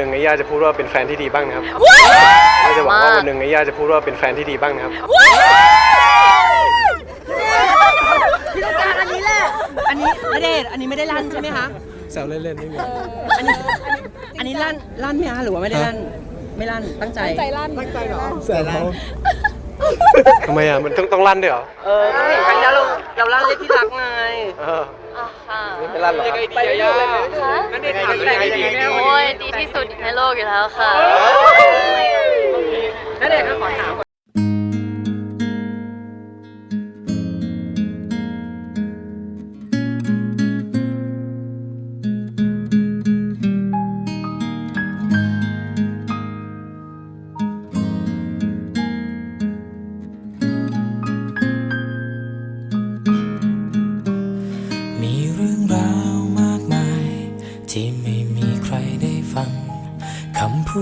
หนึ่งไอ้ย่าจะพูดว่าเป็นแฟนที่ดีบ้างนะครับก็จะหวังว่าวันหนึ่งไอ้ย่าจะพูดว่าเป็นแฟนที่ดีบ้างนะครับ พี่ต้องการอันนี้แหละ อันนี้ณเดชน์อันนี้ไม่ได้ลั่นใช่ไหมคะ แซวเล่นๆไม่มีอันนี้ อันนี้ลั่นลั่นไหมคะหรือว่าไม่ได้ลั่น ไม่ลั่นตั้งใจ ใจลั่น แซวเขาทำไมอะ มันต้องต้องลั่นด้วยเหรอ เออก็เห็นครั้งนี้เราเราลั่นเลขที่รักไง เออ อะค่ะไม่ลั่นหรอครับ ไปเรื่อยๆค่ะนั่นเด็กถามแต่ดีแน่โอ้ยดีที่สุดในโลกอยู่แล้วค่ะ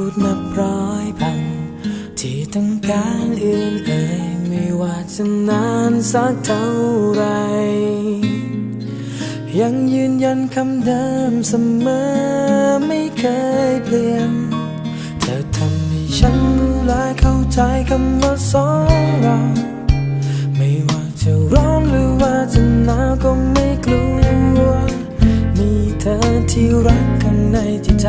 พูดนับร้อยพัน ที่ต้องการเอื่นเอ่ยไม่ว่าจะนานสักเท่าไร ยังยืนยันคำเดิมเสมอไม่เคยเปลี่ยน เธอทำให้ฉันรู้และเข้าใจคำว่าสองเราไม่ว่าจะร้อนหรือว่าจะหนาวก็ไม่กลัว มีเธอที่รักข้างในจิตใจ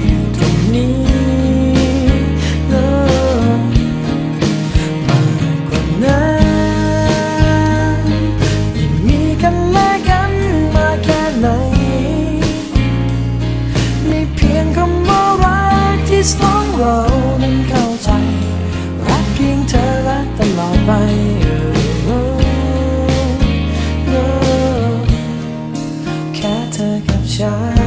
ที่สองเรานั้นเข้าใจ รักเพียงเธอและตลอดไปแค่เธอกับฉัน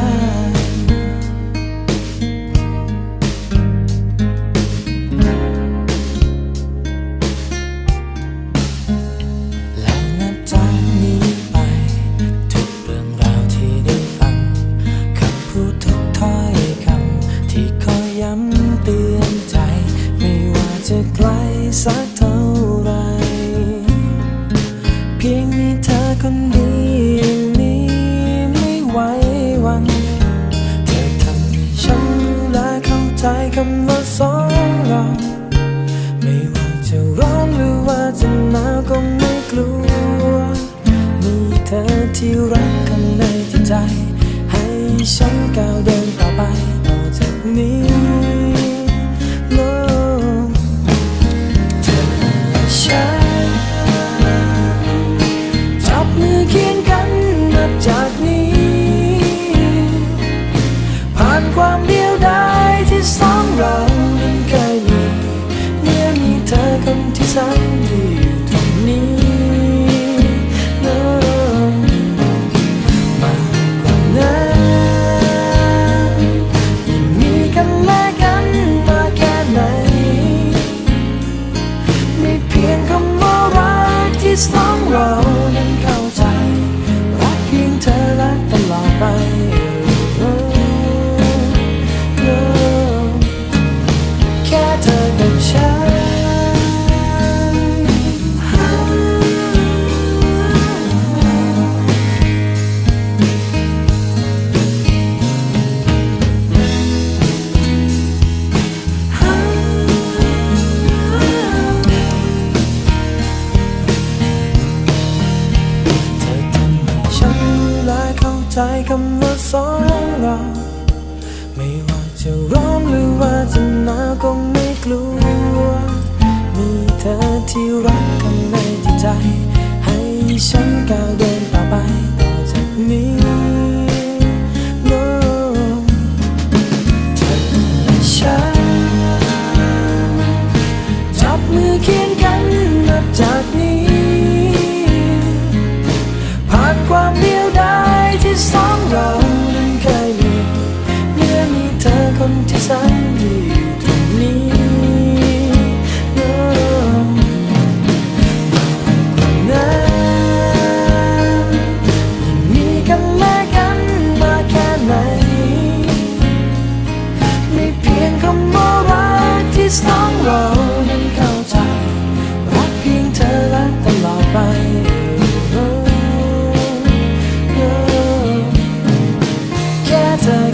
คำว่าสองเราไม่ว่าจะร้อนหรือว่าจะหนาวก็ไม่กลัว มีเธอที่รักข้างในจิตใจ ให้ฉันก้าวเดินต่อไปต่อจากนี้ no เธอและฉันจับมือเคียงกันนับจากนี้ ผ่านความเดียวดายที่สอง เรานั้นเคยมีเมื่อมีเธอคนที่แสนดี ค่เธอกับฉันเธอทำให้ฉันรู้และเข้าใจคำว่าสองเรา ไม่ว่าจะร้ ก็ไม่กลัว มีเธอที่รักกันในจิตใจ ให้ฉันก้าวเดินต่อไป time